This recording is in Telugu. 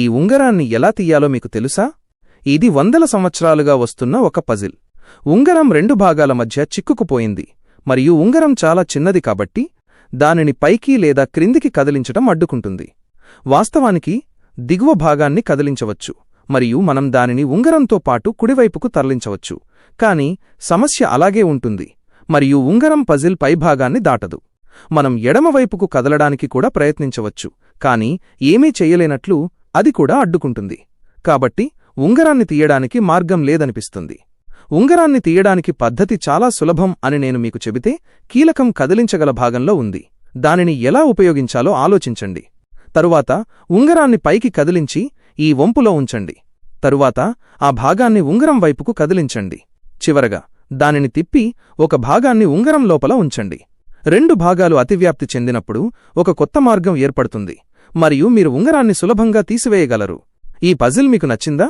ఈ ఉంగరాన్ని ఎలా తీయాలో మీకు తెలుసా? ఇది వందల సంవత్సరాలుగా వస్తున్న ఒక పజిల్. ఉంగరం రెండు భాగాల మధ్య చిక్కుకుపోయింది మరియు ఉంగరం చాలా చిన్నది కాబట్టి దానిని పైకి లేదా క్రిందికి కదిలించటం అడ్డుకుంటుంది. వాస్తవానికి దిగువ భాగాన్ని కదిలించవచ్చు మరియు మనం దానిని ఉంగరంతో పాటు కుడివైపుకు తరలించవచ్చు కాని సమస్య అలాగే ఉంటుంది మరియు ఉంగరం పజిల్ పైభాగాన్ని దాటదు. మనం ఎడమవైపుకు కదలడానికి కూడా ప్రయత్నించవచ్చు కాని ఏమీ చెయ్యలేనట్లు అది కూడా అడ్డుకుంటుంది. కాబట్టి ఉంగరాన్ని తీయడానికి మార్గం లేదనిపిస్తుంది. ఉంగరాన్ని తీయడానికి పద్ధతి చాలా సులభం అని నేను మీకు చెబితే కీలకం కదిలించగల భాగంలో ఉంది. దానిని ఎలా ఉపయోగించాలో ఆలోచించండి. తరువాత ఉంగరాన్ని పైకి కదిలించి ఈ వంపులో ఉంచండి. తరువాత ఆ భాగాన్ని ఉంగరం వైపుకు కదిలించండి. చివరగా దానిని తిప్పి ఒక భాగాన్ని ఉంగరం లోపల ఉంచండి. రెండు భాగాలు అతివ్యాప్తి చెందినప్పుడు ఒక కొత్త మార్గం ఏర్పడుతుంది. మరియు మీరు ఉంగరాన్ని సులభంగా తీసివేయగలరు. ఈ పజిల్ మీకు నచ్చిందా?